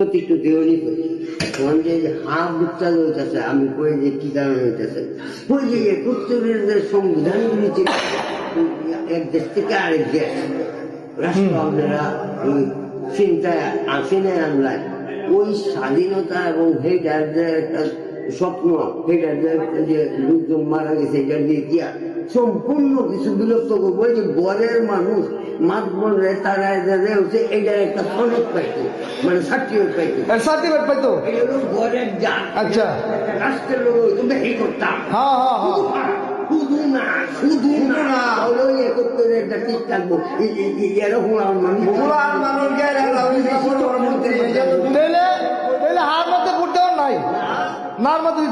একটু দেওয়ানি তখন যে হাফ দুঃখটা হইতেছে আমি কই যে কি কারণে হইতেছে? ওই যে একাত্তরের সংবিধান এক দেশ থেকে আরেক দেশ রাষ্ট্র ওই চিন্তায় আসে নাই আনলাই ওই স্বাধীনতা এবং সেইটার যে একটা স্বপ্ন সেইটার যে লোকজন মারা গেছে এটার যে ইতিহাস সম্পূর্ণ কিছু বিলুপ্ত করব এই যে গড়ের মানুষ মাত বললে তারা যে হচ্ছে এটার একটা সনদ পাইতো মানে সার্টিফিকেট পাইতো। সার্টিফিকেট পাইতো? গড়ের যা আচ্ছা। রাষ্ট্রের লোক হইতো বেশি করতাম। হ্যাঁ হ্যাঁ হ্যাঁ শুধু না শুধু না হলো একত্তরে একটা ঠিক থাকব। এই- এই- এই এরকম আমার মানুষ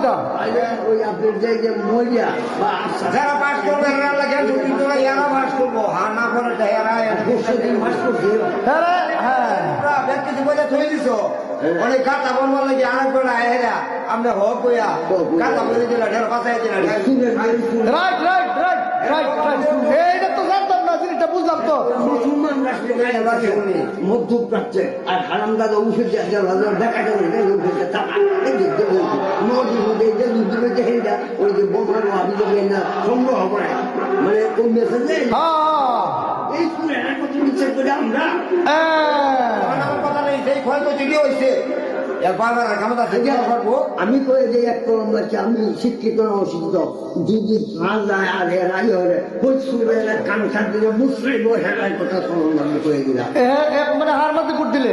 দিতাম ওই আপনার যে যে মরিয়া যারা পাস করবে এরা দুদিন ধরে এরা পাস করব হা না করে এরা পরশু দিন মাস করছে হ্যাঁ রে, হ্যাঁ ব্যক্তি বলে থই দিছো অনেক কাতা বলবার লাগে আরেক বেলা এরা আমরা হোক কইয়া কাতা বলে দিলা ঢের বাঁচাই দিলা right right right right right এইটা তো জানতাম না জিনিসটা বুঝলাম তো মুসলমান রাষ্ট্রে মধ্যপ্রাচ্যে আর হারাম দাদা উঠে দেখা যাবে মধ্যে যে ওই যে না সংগ্রহ করে। মানে ওই মেসেজে হ্যাঁ। এই করে আমরা? হ্যাঁ। কথা নেই সেই ক্ষয়ক্ষতি হয়েছে। এর বারবার ক্ষমতা থেকে করব আমি কয়ে যে এক কলম লাগছে আমি শিক্ষিত না অশিক্ষিত। যদি রাজায় আর রাই হরে ওই সুরের দিলে মুসলিম হেরার কথা শুনুন আমি কয়ে দিলাম। এ, মানে হার মধ্যে ভোট দিলে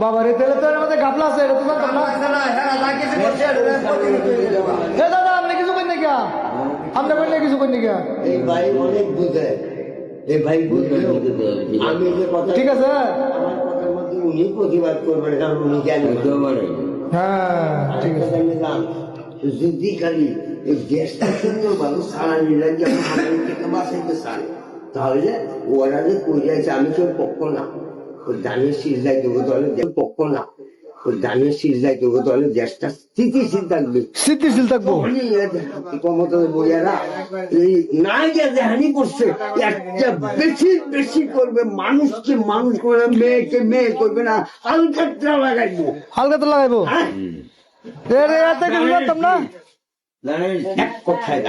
বাবা রে তাহলে তো এর মধ্যে গাফলা আছে এটা তো জানতাম না হেরা যা কিছু করছে এটা প্রতিনিধি হয়ে যাবে। এ দাদা আপনি কিছু করেন নাকি আপনি বললে কিছু করেন নাকি এই ভাই অনেক বুঝে এই ভাই বুঝে আমি যে কথা ঠিক আছে আমার কথার মধ্যে উনি প্রতিবাদ করবেন কারণ উনি জানেন হ্যাঁ ঠিক আছে যদি খালি এই দেশটা সুন্দরভাবে সারা নিলে যেমন আমাদের থেকে বাঁচাইতে চান তাহলে ওরা যে কই যাচ্ছে আমি তো পক্ষ না ওই দানের সিজদায় দেবো পক্ষ না। দানের সিজদায় দেবো দেশটা স্থিতিশীল থাকবে। স্থিতিশীল থাকব ক্ষমতা বইয়ারা না যে হানি করছে একটা বেশি বেশি করবে মানুষকে মানুষ করবে মেয়েকে মেয়ে করবে না লাগাইবো। হালকা তো লাগাইবো। হ্যাঁ। রে এত না? এক কথায়।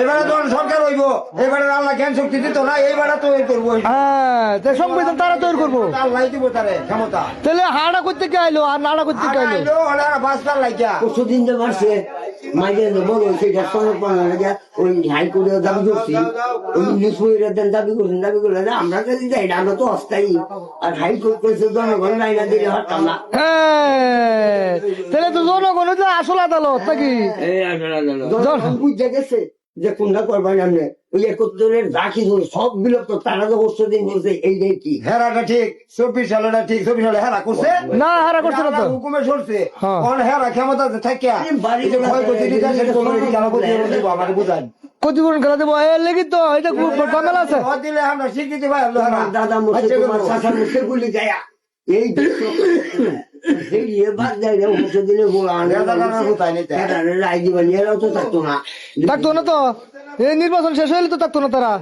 এবারে তখন সরকার হইব এবারে আল্লাহ জ্ঞান শক্তি দিত না এইবারে তৈরি করব। হ্যাঁ সংবিধান তারা তৈরি করব। আল্লাহ দিব তারে ক্ষমতা। তাহলে হাড়া করতে কে আইলো? আর নাড়া করতে কে আইলো? আর বাঁচবার লাগিয়া পরশুদিন যে মাসে মাঝে বড় সেটা সমর্পণ লাগে ওই হাইকোর্টে দাবি করছি ওই নিউজ দাবি করছেন দাবি করলেন আমরা যদি যাই আমরা তো অস্থায়ী আর হাইকোর্ট করেছে জনগণ দিলে হতাম না তাহলে তো জনগণ আসল আদালত নাকি জনগণ বুঝতে গেছে যে কোনটা করবেন আপনি ওই একত্তরের যা কিছু সব বিলুপ্ত তারা তো পরশু দিন বলছে এইটাই কি হেরাটা ঠিক চব্বিশ সালেটা ঠিক চব্বিশ সালে হেরা করছে? না হারা করছে না হুকুমে সরছে। হ্যাঁ। কোন হেরা ক্ষমতা থাকিয়া বাড়ি এই যে ক্ষয়ক্ষতি দিতে সেটা বুঝিয়ে দিব আমাকে বুঝান। ক্ষতিপূরণ খেলা দেবো এ লেগে তো এটা খুব ঝামেলা আছে। দিলে আমরা স্বীকৃতি পাই দাদা মুখে আচ্ছা, তোমার করব। মুখে গুলি যায়। এই এই ইয়ে বাদ যায় দিলে গোলা আনে। তো থাকতো না। থাকতো না তো? এই নির্বাচন শেষ হইলে তো থাকতো না তারা?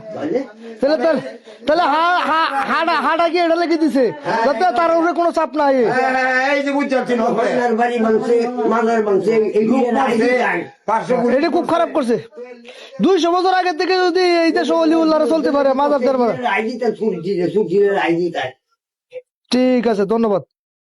তাহলে তাহলে- তাহলে হা- হা- হাডা হাডা কি এটা লেগে দিছে। যাতে তার উপরে কোনো চাপ নাই। হ্যাঁ, এই যে বুঝছেন চিহ্ন হবে। আপনার বাড়ি মানছে মাদার মানছে এই লোক দিয়ে রায় করছে, দিতে পাঁচশো কোটি এটা খুব খারাপ করছে। দুইশো বছর আগে থেকে যদি এই দেশ অলিউল্লাহরা চলতে পারে মাদার দরবার। ঠিক আছে ধন্যবাদ।